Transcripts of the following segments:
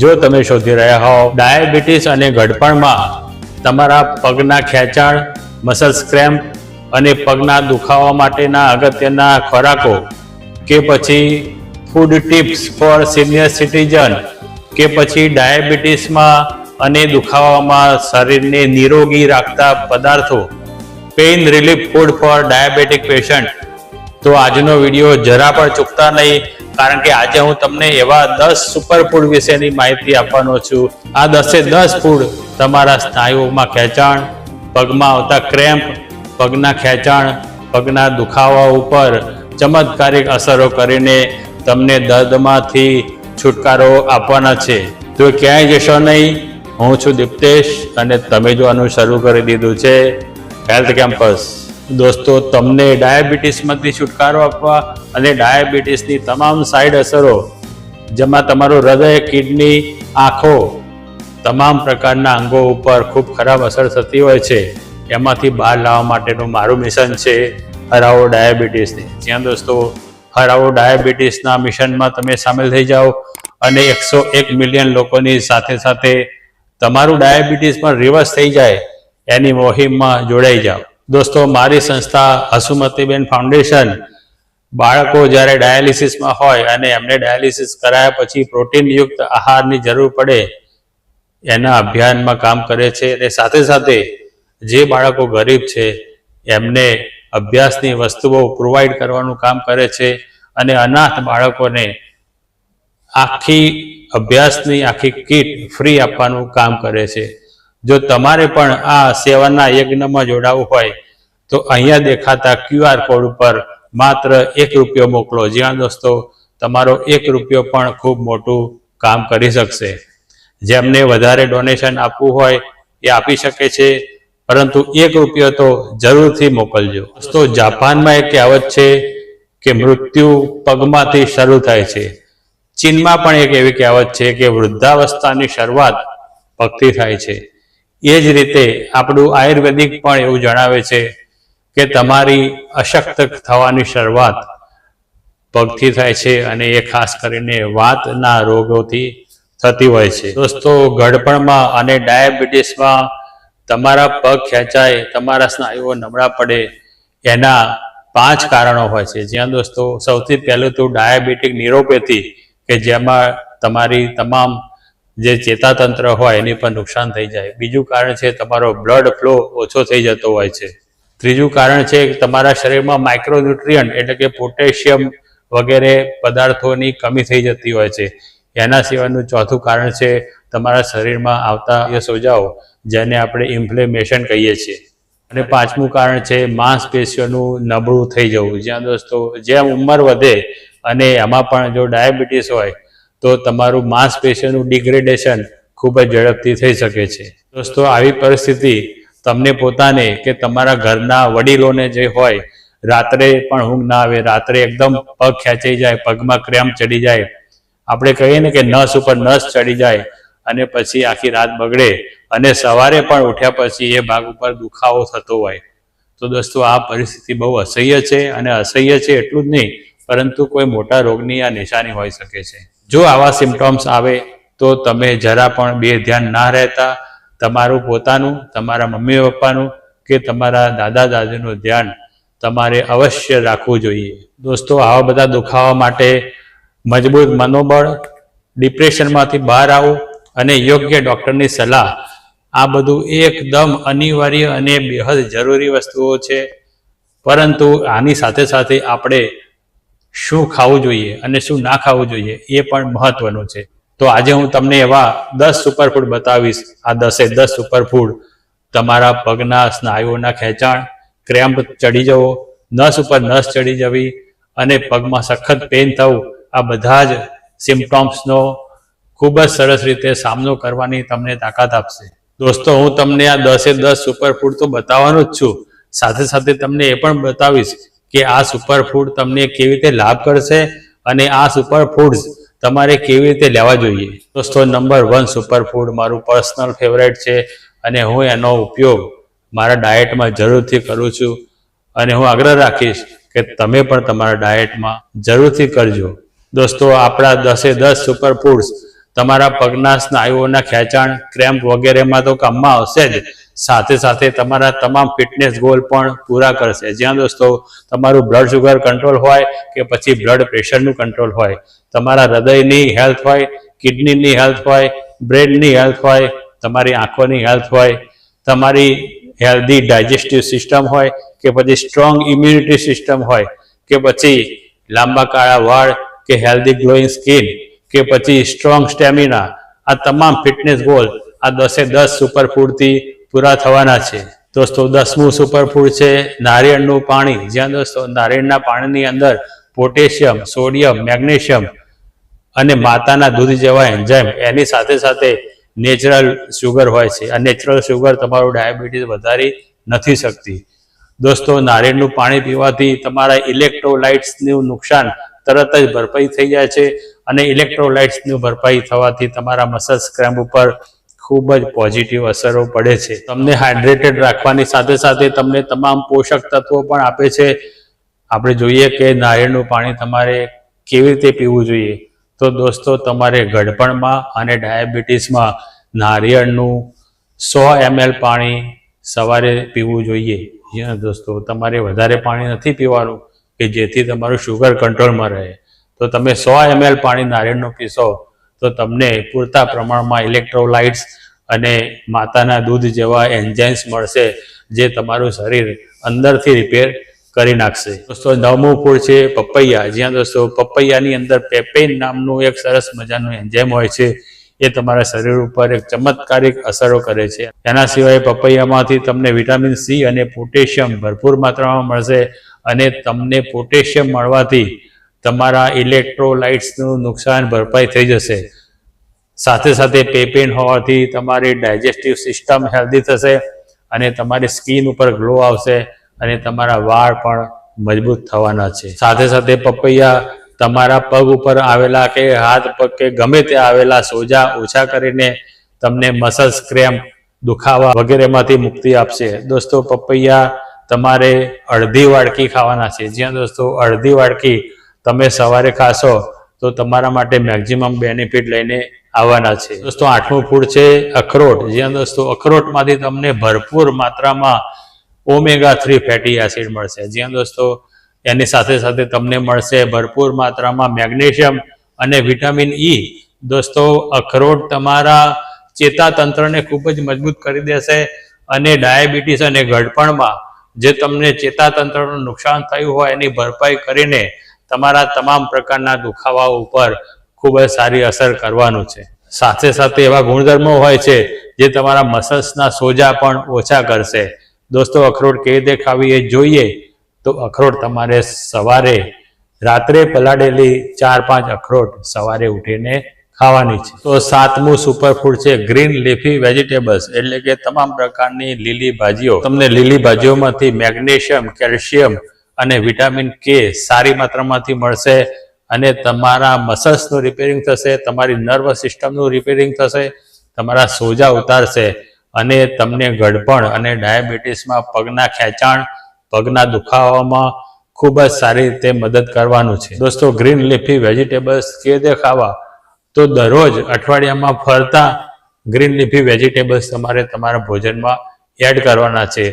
જો તમે શોધી રહ્યા હો, ડાયાબિટીસ અને ઘડપણમાં તમારા પગના ખેંચાણ મસલ્સ ક્રેમ્પ અને પગના દુખાવા માટેના અગત્યના ખોરાકો કે પછી food tips for senior citizen કે પછી ડાયાબિટીસમાં અને દુખાવામાં શરીરને નિરોગી રાખતા પદાર્થો pain relief food for diabetic patient તો આજનો વીડિયો જરા પણ ચૂકતા નહીં. કારણ કે આજે હું તમને એવા દસ સુપર ફૂડ વિશેની માહિતી આપવાનો છું. આ દસે દસ ફૂડ તમારા સ્નાયુઓમાં ખેંચાણ, પગમાં આવતા ક્રેમ્પ પગના ખેંચાણ, પગના દુખાવા ઉપર ચમત્કારિક અસરો કરીને તમને દર્દમાંથી છુટકારો આપવાના છે. તો ક્યાંય જશો નહીં. હું છું દીપ્તેશ અને તમે જોવાનું શરૂ કરી દીધું છે. હેલ્થ કેમ્પસ દોસ્તો, તમને ડાયાબિટીસમાંથી છુટકારો આપવા અને ડાયાબિટીસની તમામ સાઈડ અસરો, જેમાં તમારું હૃદય, કિડની, આંખો, તમામ પ્રકારના અંગો ઉપર ખૂબ ખરાબ અસર થતી હોય છે. એમાંથી બહાર લાવવા માટેનું મારું મિશન છે હરાવો ડાયાબિટીસની. જ્યાં દોસ્તો, હરાવો ડાયાબિટીસના મિશનમાં તમે સામેલ થઈ જાઓ અને એકસો એક મિલિયન લોકોની સાથે સાથે તમારું ડાયાબિટીસ પણ રિવર્સ થઈ જાય. એની મોહિમમાં જોડાઈ જાઓ. દોસ્તો, મારી સંસ્થા હસુમતીબેન ફાઉન્ડેશન બાળકો જ્યારે ડાયાલિસિસમાં હોય અને એમને ડાયાલિસિસ કરાયા પછી પ્રોટીનયુક્ત આહારની જરૂર પડે, એના અભિયાનમાં કામ કરે છે અને સાથે સાથે જે બાળકો ગરીબ છે, એમને અભ્યાસની વસ્તુઓ પ્રોવાઈડ કરવાનું કામ કરે છે અને અનાથ બાળકોને આખી અભ્યાસની આખી કીટ ફ્રી આપવાનું કામ કરે છે. જો તમારે પણ આ સેવાના યજ્ઞમાં જોડાવવું હોય, તો અહીંયા દેખાતા ક્યુઆર કોડ ઉપર માત્ર એક રૂપિયો મોકલો. જ્યાં દોસ્તો, તમારો એક રૂપિયો પણ ખૂબ મોટું કામ કરી શકશે. જેમને વધારે ડોનેશન આપવું હોય એ આપી શકે છે, પરંતુ એક રૂપિયો તો જરૂરથી મોકલજો. દોસ્તો, જાપાનમાં એક કહેવત છે કે મૃત્યુ પગમાંથી શરૂ થાય છે. ચીનમાં પણ એક એવી કહેવત છે કે વૃદ્ધાવસ્થાની શરૂઆત પગથી થાય છે. એ જ રીતે આપણું આયુર્વેદિક પણ એવું જણાવે છે કે તમારી અશક્ત થવાની શરૂઆત પગથી થાય છે અને એ ખાસ કરીને વાતના રોગોથી થતી હોય છે. દોસ્તો, ગડપણમાં અને ડાયાબિટીસમાં તમારા પગ ખેંચાય, તમારા સ્નાયુઓ નબળા પડે, એના પાંચ કારણો હોય છે. જ્યાં દોસ્તો, સૌથી પહેલું તો ડાયાબિટીક ન્યુરોપેથી કે જેમાં તમારી તમામ જે ચેતાતંત્ર હોય એની પણ નુકસાન થઈ જાય. બીજું કારણ છે તમારો બ્લડ ફ્લો ઓછો થઈ જતો હોય છે. ત્રીજું કારણ છે તમારા શરીરમાં માઇક્રોન્યુટ્રિયન્ટ એટલે કે પોટેશિયમ વગેરે પદાર્થોની કમી થઈ જતી હોય છે. એના સિવાયનું ચોથું કારણ છે તમારા શરીરમાં આવતા સોજાઓ, જેને આપણે ઇન્ફ્લેમેશન કહીએ છીએ. અને પાંચમું કારણ છે માંસપેશીઓનું નબળું થઈ જવું. જ્યાં દોસ્તો, જેમ ઉંમર વધે અને એમાં પણ જો ડાયાબિટીસ હોય તો તમારું માંસપેશીનું ડિગ્રેડેશન ખૂબ જ ઝડપથી થઈ શકે છે. દોસ્તો, આવી પરિસ્થિતિ તમને પોતાને કે તમારા ઘરના વડીલોને જે હોય, રાત્રે પણ ઊંઘ ના આવે, રાત્રે એકદમ પગ ખેંચાઈ જાય, પગમાં ક્રેમ ચડી જાય. આપણે કહીએ ને કે નસ ઉપર નસ ચડી જાય અને પછી આખી રાત બગડે અને સવારે પણ ઉઠ્યા પછી એ ભાગ ઉપર દુખાવો થતો હોય. તો દોસ્તો, આ પરિસ્થિતિ બહુ અસહ્ય છે અને અસહ્ય છે એટલું જ નહીં પરંતુ કોઈ મોટા રોગની આ નિશાની હોઈ શકે છે. જો આવા સિમ્ટોમ્સ આવે, તો તમે જરા પણ બે ધ્યાન ના રહેતા, તમારું પોતાનું, તમારા મમ્મી પપ્પાનું કે તમારા દાદા દાદીનું ધ્યાન તમારે અવશ્ય રાખવું જોઈએ. દોસ્તો, આવા બધા દુખાવા માટે મજબૂત મનોબળ, ડિપ્રેશનમાંથી બહાર આવું અને યોગ્ય ડૉક્ટરની સલાહ. આ બધું એકદમ અનિવાર્ય અને બેહદ જરૂરી વસ્તુઓ છે. પરંતુ આની સાથે સાથે આપણે શું ખાવું જોઈએ અને શું ના ખાવું જોઈએ એ પણ મહત્વનું છે. તો આજે હું તમને એવા દસ સુપરફૂડ બતાવીશ. આ દસે દસ સુપરફૂડ તમારા પગના સ્નાયુઓના ખેંચાણ ક્રેમ્પ ચડી જવો, નસ ઉપર નસ ચડી જવી અને પગમાં સખત પેન થવું, આ બધા જ સિમ્પટોમ્સનો ખૂબ જ સરસ રીતે સામનો કરવાની તમને તાકાત આપશે. દોસ્તો, હું તમને આ દસે દસ સુપરફૂડ તો બતાવવાનું જ છું. સાથે સાથે તમને એ પણ બતાવીશ કે આ સુપરફૂડ તમને કેવી રીતે લાભ કરશે અને આ સુપરફૂડ્સ તમારે કેવી રીતે લેવા જોઈએ? દોસ્તો નંબર વન સુપરફૂડ મારું પર્સનલ ફેવરેટ છે અને હું એનો ઉપયોગ મારા ડાયટમાં જરૂરથી કરું છું. અને હું આગ્રહ રાખીશ કે તમે પણ તમારા ડાયટમાં જરૂરથી કરજો. દોસ્તો, આપણા દસે દસ સુપરફૂડ્સ તમારા પગના સ્નાયુઓના ખેંચાણ, ક્રેમ્પ વગેરેમાં તો કામમાં આવશે જ. સાથે સાથે તમારા તમામ ફિટનેસ ગોલ પણ પૂરા કરશે. જ્યાં દોસ્તો, તમારું બ્લડ શુગર કંટ્રોલ હોય કે પછી બ્લડ પ્રેશરનું કંટ્રોલ હોય. તમારા હૃદયની હેલ્થ હોય કિડનીની હેલ્થ હોય બ્રેનની હેલ્થ હોય, તમારી આંખોની હેલ્થ હોય, તમારી હેલ્ધી ડાયજેસ્ટિવ સિસ્ટમ હોય કે પછી સ્ટ્રોંગ ઇમ્યુનિટી સિસ્ટમ હોય કે પછી લાંબા કાળા વાળ કે હેલ્ધી ગ્લોઈંગ સ્કિન કે પછી સ્ટ્રોંગ સ્ટેમિના આ તમામ ફિટનેસ ગોલ આ દસે દસ સુપરફૂડથી પૂરા થવાના છે. દોસ્તો, દસમું સુપરફૂડ છે નારિયેળનું પાણી. જ્યાં દોસ્તો, નારિયેળના પાણીની અંદર પોટેશિયમ, સોડિયમ, મેગ્નેશિયમ અને માતાના દૂધ જેવા એન્ઝાઇમ એની સાથે સાથે નેચરલ શુગર હોય છે. આ નેચરલ શુગર તમારું ડાયાબિટીસ વધારી નથી શકતી. દોસ્તો, નારિયેળનું પાણી પીવાથી તમારા ઇલેક્ટ્રોલાઇટ્સનું નુકસાન તરત જ ભરપાઈ થઈ જાય છે. અને ઇલેક્ટ્રોલાઇટ્સની ભરપાઈ થવાથી તમારા મસલ્સ ક્રેમ્પ ઉપર ખૂબ જ પોઝિટિવ અસરો પડે છે. તમને હાઇડ્રેટેડ રાખવાની સાથે સાથે તમને તમામ પોષક તત્વો પણ આપે છે. આપણે જોઈએ કે નારિયેળનું પાણી તમારે કેવી રીતે પીવું જોઈએ? તો દોસ્તો, તમારે ગડપણમાં અને ડાયાબિટીસમાં નારિયેળનું સો એમએલ પાણી સવારે પીવું જોઈએ. દોસ્તો, તમારે વધારે પાણી નથી પીવાનું કે જેથી તમારું શુગર કંટ્રોલમાં રહે. તો તમે સો એમએલ પાણી નારિયેળનું પીશો, તો તમને પૂરતા પ્રમાણમાં ઇલેક્ટ્રોલાઇટ્સ અને માતાના દૂધ જેવા એન્જાઇમ્સ મળશે, જે તમારું શરીર અંદરથી રિપેર કરી નાખશે. દોસ્તો, નવમું ફૂડ છે પપૈયા. જ્યાં દોસ્તો, પપૈયાની અંદર પેપેન નામનું એક સરસ મજાનું એન્જાઇમ હોય છે, એ તમારા શરીર ઉપર એક ચમત્કારિક અસરો કરે છે. એના સિવાય પપૈયામાંથી તમને વિટામિન સી અને પોટેશિયમ ભરપૂર માત્રામાં મળશે અને તમને પોટેશિયમ મળવાથી તમારા ઇલેક્ટ્રોલાઇટ્સનું નુકસાન ભરપાઈ થઈ જશે. સાથે સાથે પેપેન હોવાથી તમારી ડાયજેસ્ટિવ સિસ્ટમ હેલ્ધી થશે અને તમારી સ્કિન ઉપર ગ્લો આવશે અને તમારા વાળ પણ મજબૂત થવાના છે. સાથે સાથે પપૈયા તમારા પગ ઉપર આવેલા કે હાથ પગ કે ગમે તે આવેલા સોજા ઓછા કરીને તમને મસલ્સ ક્રેમ્પ દુખાવા વગેરેમાંથી મુક્તિ આપશે. દોસ્તો, પપૈયા તમારે અડધી વાડકી ખાવાના છે. જ્યાં દોસ્તો, અડધી વાડકી તમે સવારે ખાશો, તો તમારા માટે મેક્ઝિમમ બેનિફિટ લઈને આવવાના છે. દોસ્તો, આઠમું ફૂડ છે અખરોટ. જ્યાં દોસ્તો, અખરોટમાંથી તમને ભરપૂર માત્રામાં ઓમેગા થ્રી ફેટી એસિડ મળશે. જ્યાં દોસ્તો, એની સાથે સાથે તમને મળશે ભરપૂર માત્રામાં મેગ્નેશિયમ અને વિટામિન ઈ દોસ્તો, અખરોટ તમારા ચેતાતંત્રને ખૂબ જ મજબૂત કરી દેશે અને ડાયાબિટીસ અને ઘડપણમાં જે તમને ચેતાતંત્રનું નુકસાન થયું હોય એની ભરપાઈ કરીને તમારા તમામ પ્રકારના દુખાવા ઉપર ખૂબ જ સારી અસર કરવાનું છે. સાથે સાથે એવા ગુણધર્મો હોય છે જે તમારા મસલ્સના સોજા પણ ઓછા કરશે. દોસ્તો, અખરોટ કેવી રીતે ખાવી એ જોઈએ તો અખરોટ તમારે સવારે રાત્રે પલાળેલી ચાર પાંચ અખરોટ સવારે ઉઠીને ખાવાની છે. તો સાતમું સુપરફૂડ છે ગ્રીન લીફી વેજીટેબલ્સ એટલે કે તમામ પ્રકારની લીલી ભાજીઓ. તમને લીલી ભાજીઓમાંથી મેગ્નેશિયમ, કેલ્શિયમ અને વિટામિન કે સારી માત્રામાંથી મળશે અને તમારા મસલ્સનું રિપેરિંગ થશે, તમારી નર્વ સિસ્ટમનું રિપેરિંગ થશે, તમારા સોજા ઉતારશે અને તમને ગડપણ અને ડાયાબિટીસમાં પગના ખેંચાણ, પગના દુખાવામાં ખૂબ જ સારી રીતે મદદ કરવાનું છે. દોસ્તો ગ્રીન લીફી વેજીટેબલ્સ કે દેખાવા ખાવા તો દરરોજ અઠવાડિયામાં ફરતા ગ્રીન લીફી વેજીટેબલ્સ તમારે તમારા ભોજનમાં એડ કરવાના છે.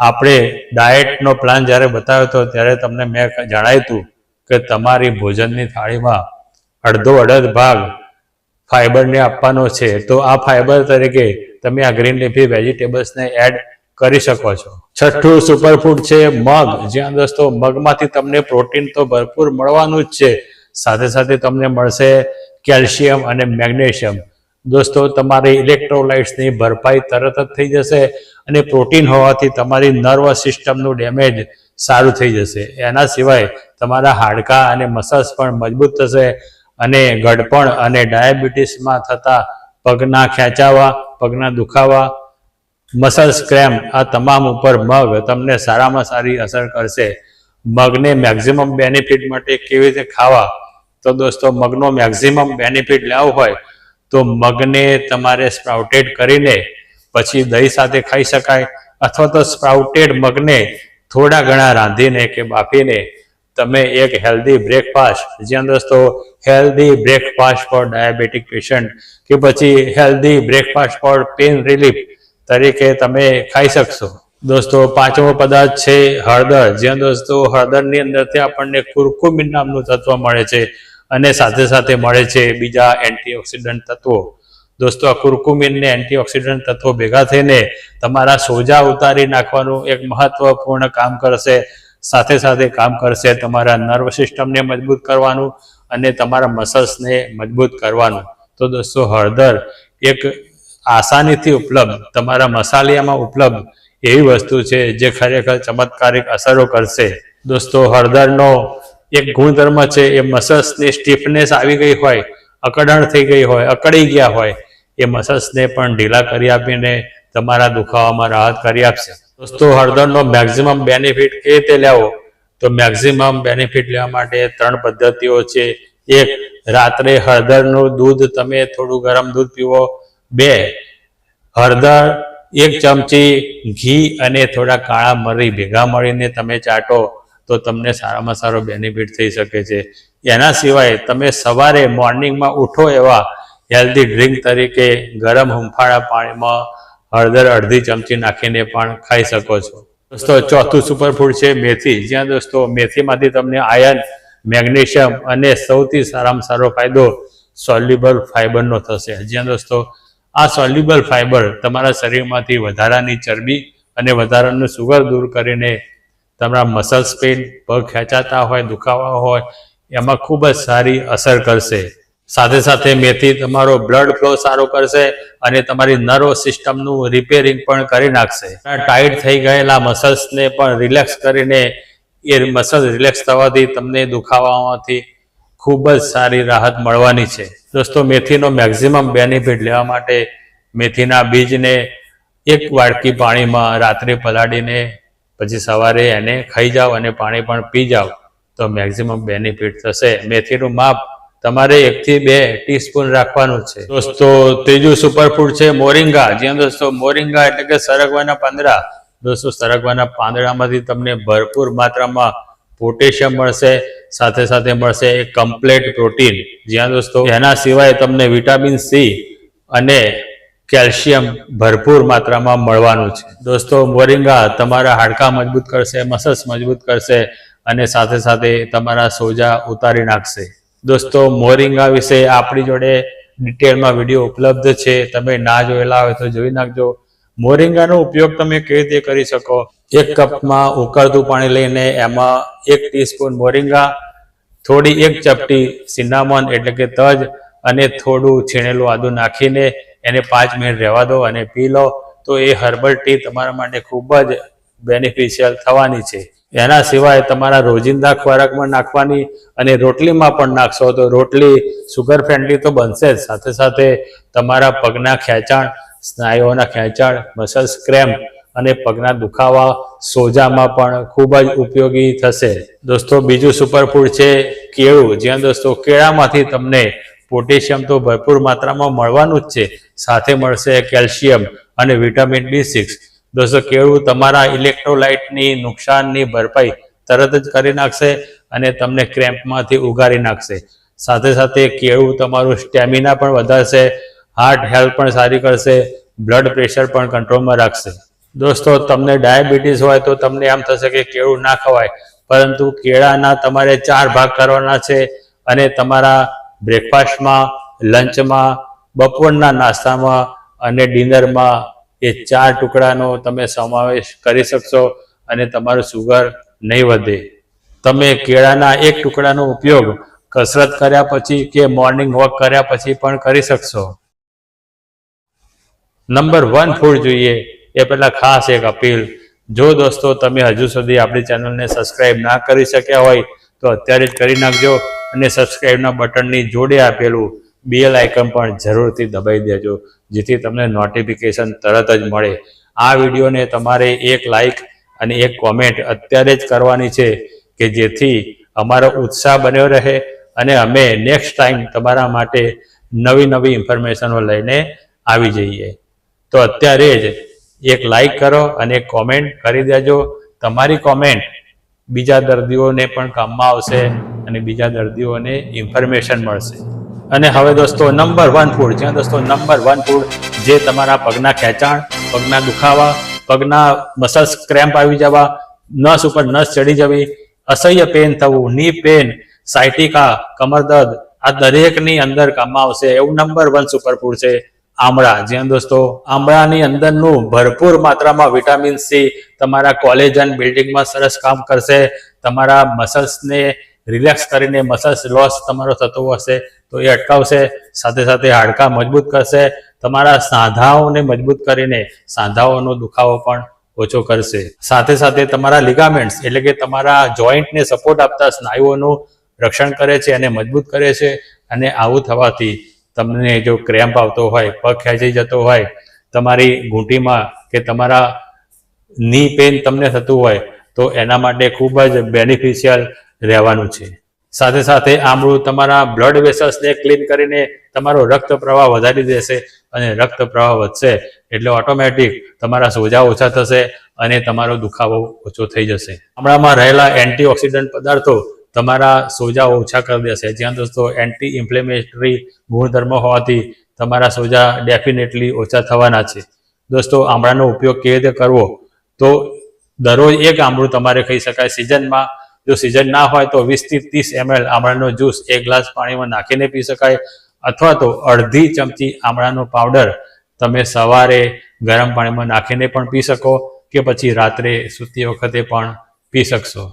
આપણે ડાયટનો પ્લાન જ્યારે બતાવ્યો હતો, ત્યારે તમને મેં જણાવ્યું હતું કે તમારી ભોજનની થાળીમાં અડધો અડધ ભાગ ફાઈબરને આપવાનો છે. તો આ ફાઈબર તરીકે તમે આ ગ્રીન લીફી વેજીટેબલ્સને એડ કરી શકો છો. છઠ્ઠું સુપરફૂડ છે મગ. જ્યાં દોસ્તો, મગમાંથી તમને પ્રોટીન તો ભરપૂર મળવાનું જ છે. સાથે સાથે તમને મળશે કેલ્શિયમ અને મેગ્નેશિયમ દોસ્તો, તમારી ઇલેક્ટ્રોલાઇટ્સની ભરપાઈ તરત જ થઈ જશે અને પ્રોટીન હોવાથી તમારી નર્વ સિસ્ટમનું ડેમેજ સારું થઈ જશે. એના સિવાય તમારા હાડકાં અને મસલ્સ પણ મજબૂત થશે અને ગડપણ અને ડાયાબિટીસમાં થતા પગના ખેંચાવા, પગના દુખાવા, મસલ્સ ક્રેમ્પ આ તમામ ઉપર મગ તમને સારામાં સારી અસર કરશે. મગને મેક્ઝિમમ બેનિફિટ માટે કેવી રીતે ખાવા? તો દોસ્તો, મગનો મેક્ઝિમમ બેનિફિટ લેવો હોય તો મગને તમારે સ્પ્રાઉટેડ કરીને પછી દહીં સાથે ખાઈ શકાય અથવા તો સ્પ્રાઉટેડ મગને થોડા ઘણા રાંધીને કે બાફીને તમે એક હેલ્ધી બ્રેકફાસ્ટ જ્યાં દોસ્તો healthy breakfast for diabetic patient કે પછી healthy breakfast for pain relief તરીકે તમે ખાઈ શકશો. દોસ્તો, પાંચમો પદાર્થ છે હળદર. જ્યાં દોસ્તો, હળદરની અંદરથી આપણને કુરકુમિન નામનું તત્વ મળે છે. અને સાથે સાથે મળે છે બીજા એન્ટીઓક્સિડન્ટ તત્વો. દોસ્તો, આ કુરકુમિનને એન્ટીઓક્સિડન્ટ તત્વો ભેગા થઈને તમારા સોજા ઉતારી નાખવાનું એક મહત્વપૂર્ણ કામ કરશે. સાથે સાથે કામ કરશે તમારા નર્વ સિસ્ટમને મજબૂત કરવાનું અને તમારા મસલ્સને મજબૂત કરવાનું. તો દોસ્તો, હળદર એક આસાનીથી ઉપલબ્ધ, તમારા મસાલિયામાં ઉપલબ્ધ એવી વસ્તુ છે જે ખરેખર ચમત્કારિક અસરો કરશે. દોસ્તો, હળદરનો એક ગુણધર્મ છે, એ મસલ્સની સ્ટીફનેસ આવી ગઈ હોય અકડણ થઈ ગઈ હોય અકડી ગયા હોય, એ મસલ્સને પણ ઢીલા કરી આપીને તમારા દુખાવામાં રાહત કરી આપશે. દોસ્તો, હળદરનો મેક્સિમમ બેનિફિટ કે રીતે લેવો? તો મેક્સિમમ બેનિફિટ લેવા માટે ત્રણ પદ્ધતિઓ છે. એક, રાત્રે હળદરનું દૂધ તમે થોડું ગરમ દૂધ પીવો. બે, હળદર એક ચમચી ઘી અને થોડા કાળા મરી ભેગા મળીને તમે ચાટો. તો તમને સારામાં સારો બેનિફિટ થઈ શકે છે. એના સિવાય તમે સવારે મોર્નિંગમાં ઉઠો એવા હેલ્ધી ડ્રિંક તરીકે ગરમ હુંફાળા પાણીમાં હળદર અડધી ચમચી નાખીને પણ ખાઈ શકો છો. દોસ્તો, ચોથું સુપરફૂડ છે મેથી. જ્યાં દોસ્તો, મેથીમાંથી તમને આયર્ન મેગ્નેશિયમ અને સૌથી સારામાં સારો ફાયદો સોલ્યુબલ ફાઈબરનો થશે. જ્યાં દોસ્તો, આ સોલ્યુબલ ફાઈબર તમારા શરીરમાંથી વધારાની ચરબી અને વધારાનું સુગર દૂર કરીને તમારા મસલ્સ પેઇન પગ ખેંચાતા હોય, દુખાવા હોય, એમાં ખૂબ જ સારી અસર કરશે. સાથે સાથે મેથી તમારો બ્લડ ફ્લો સારો કરશે અને તમારી નર્વ સિસ્ટમનું રિપેરિંગ પણ કરી નાખશે. ટાઈટ થઈ ગયેલા મસલ્સને પણ રિલેક્સ કરીને એ મસલ્સ રિલેક્સ થવાથી તમને દુખાવામાંથી ખૂબ જ સારી રાહત મળવાની છે. દોસ્તો, મેથીનો મેક્સિમમ બેનિફિટ લેવા માટે મેથીના બીજને એક વાટકી પાણીમાં રાત્રે પલાળીને પછી સવારે એને ખાઈ જાઓ અને પાણી પણ પી જાઓ, તો મેક્સિમમ બેનિફિટ થશે. મેથીનું માપ તમારે એકથી બે ટીસ્પૂન રાખવાનું છે. દોસ્તો ત્રીજું સુપરફૂડ છે મોરિંગા. જ્યાં દોસ્તો, મોરિંગા એટલે કે સરગવાના પાંદડા. દોસ્તો, સરગવાના પાંદડામાંથી તમને ભરપૂર માત્રામાં પોટેશિયમ મળશે, સાથે સાથે મળશે એક કમ્પ્લેટ પ્રોટીન જ્યાં દોસ્તો, એના સિવાય તમને વિટામિન સી અને કેલ્શિયમ ભરપૂર માત્રામાં મળવાનું છે. દોસ્તો, મોરિંગા તમારા હાડકાં મજબૂત કરશે, મસલ્સ મજબૂત કરશે અને સાથે સાથે તમારા સોજા ઉતારી નાખશે. દોસ્તો, મોરિંગા વિશે આપણી જોડે ડિટેલમાં વીડિયો ઉપલબ્ધ છે. તમે ના જોયેલા હોય તો જોઈ નાખજો. મોરિંગાનો ઉપયોગ તમે કેવી રીતે કરી શકો? એક કપમાં ઉકળતું પાણી લઈને એમાં એક ટીસ્પૂન મોરિંગા, થોડી એક ચપટી સિન્નામોન એટલે કે તજ અને થોડું છીણેલું આદુ નાખીને એને પાંચ મિનિટ રહેવા દો અને પી લો. તો એ હર્બલ ટી તમારા માટે ખૂબ જ બેનિફિશિયલ થવાની છે. એના સિવાય તમારા રોજિંદા ખોરાકમાં નાખવાની અને રોટલીમાં પણ નાખશો તો રોટલી સુગર ફ્રેન્ડલી તો બનશે જ. સાથે સાથે તમારા પગના ખેંચાણ, સ્નાયુઓના ખેંચાણ મસલ્સ ક્રેમ્પ અને પગના દુખાવા સોજામાં પણ ખૂબ જ ઉપયોગી થશે. દોસ્તો, બીજું સુપરફૂડ છે કેળું. જ્યાં દોસ્તો, કેળામાંથી તમને પોટેશિયમ તો ભરપૂર માત્રામાં મળવાનું જ છે. સાથે મળશે કેલ્શિયમ અને વિટામિન બી સિક્સ. દોસ્તો, કેળું તમારા ઇલેક્ટ્રોલાઇટની નુકસાનની ભરપાઈ તરત જ કરી નાખશે અને તમને ક્રેમ્પમાંથી ઉગારી નાખશે. સાથે સાથે કેળું તમારું સ્ટેમિના પણ વધારશે, હાર્ટ હેલ્થ પણ સારી કરશે, બ્લડ પ્રેશર પણ કંટ્રોલમાં રાખશે. દોસ્તો, તમને ડાયાબિટીસ હોય તો તમને એમ થશે કે કેળું ના ખવાય, પરંતુ કેળાના તમારે ચાર ભાગ કરવાના છે અને તમારા બ્રેકફાસ્ટમાં લંચમાં બપોરના નાસ્તામાં અને ડિનરમાં એ ચાર ટુકડાનો તમે સમાવેશ કરી શકશો અને તમારું સુગર નહીં વધે. તમે કેળાના એક ટુકડાનો ઉપયોગ કસરત કર્યા પછી કે મોર્નિંગ વોક કર્યા પછી પણ કરી શકશો. નંબર વન ફૂડ જોઈએ, એ પહેલાં ખાસ એક અપીલ. જો દોસ્તો તમે હજુ સુધી આપણી ચેનલને સબસ્ક્રાઈબ ના કરી શક્યા હોય, તો અત્યારે જ કરી નાખજો. અને સબસ્ક્રાઈબના બટનની જોડે આપેલું બેલ આઇકન પણ જરૂરથી દબાઈ દેજો, જેથી તમને નોટિફિકેશન તરત જ મળે. આ વિડીયોને તમારે એક લાઈક અને એક કોમેન્ટ અત્યારે જ કરવાની છે કે જેથી અમારો ઉત્સાહ બન્યો રહે અને અમે નેક્સ્ટ ટાઈમ તમારા માટે નવી નવી ઇન્ફોર્મેશનો લઈને આવી જઈએ. તો અત્યારે જ એક લાઈક કરો અને એક કોમેન્ટ કરી દેજો. તમારી કોમેન્ટ બીજા દર્દીઓને પણ કામમાં આવશે. અને બીજા દર્દીઓને ઇન્ફોર્મેશન મળશે. અને હવે દોસ્તો નંબર વન ફૂડ જ્યાં દોસ્તો નંબર વન ફૂડ જે તમારા પગના ખેંચાણ, પગના દુખાવા, પગના મસલ્સ ક્રેમ્પ આવી જવા, નસ ઉપર નસ ચડી જવી, અસહ્ય પેન થવું ની પેન સાયટિકા કમર દર્દ, આ દરેકની અંદર કામમાં આવશે. એવું નંબર વન સુપરફૂડ છે આમળા. જ્યાં દોસ્તો, આમળાની અંદરનું ભરપૂર માત્રામાં વિટામિન સી તમારા કોલેજન બિલ્ડિંગમાં સરસ કામ કરશે. તમારા મસલ્સને રિલેક્સ કરીને મસલ્સ લોસ તમારો થતો હશે, તો એ અટકાવશે, સાથે સાથે હાડકાં મજબૂત કરશે, તમારા સાંધાઓને મજબૂત કરીને સાંધાઓનો દુખાવો પણ ઓછો કરશે. સાથે સાથે તમારા લિગામેન્ટ્સ, એટલે કે તમારા જોઈન્ટને સપોર્ટ આપતા સ્નાયુઓનું રક્ષણ કરે છે અને મજબૂત કરે છે, અને આવું થવાથી તમને જો ક્રેમ્પ આવતો હોય, પગ ખેંચી જતો હોય, તમારી ઘૂંટીમાં કે તમારા ની પેન તમને થતું હોય, તો એના માટે ખૂબ જ બેનિફિશિયલ રહેવાનું છે. સાથે સાથે આમળું તમારા બ્લડ વેસલ્સને ક્લીન કરીને તમારો રક્ત પ્રવાહ વધારી દેશે અને રક્ત પ્રવાહ વધશે એટલે ઓટોમેટિક તમારા સોજા ઓછા થશે અને તમારો દુખાવો ઓછો થઈ જશે. આમળામાં રહેલા એન્ટીઓક્સિડન્ટ પદાર્થો તમારા સોજા ઓછા કરી દેશે. જ્યાં દોસ્તો એન્ટી ઇન્ફ્લેમેટરી ગુણધર્મ હોવાથી તમારા સોજા ડેફિનેટલી ઓછા થવાના છે. દોસ્તો આમળાનો ઉપયોગ કેવી રીતે કરવો? તો દરરોજ એક આમળું તમારે ખાઈ શકાય. સિઝનમાં જો સિઝન ના હોય તો વીસથી ત્રીસ એમએલ આમળાનો જ્યુસ એક ગ્લાસ પાણીમાં નાખીને પી શકાય, અથવા તો અડધી ચમચી આમળાનો પાવડર તમે સવારે ગરમ પાણીમાં નાખીને પણ પી શકો કે પછી રાત્રે સૂતી વખતે પણ પી શકશો.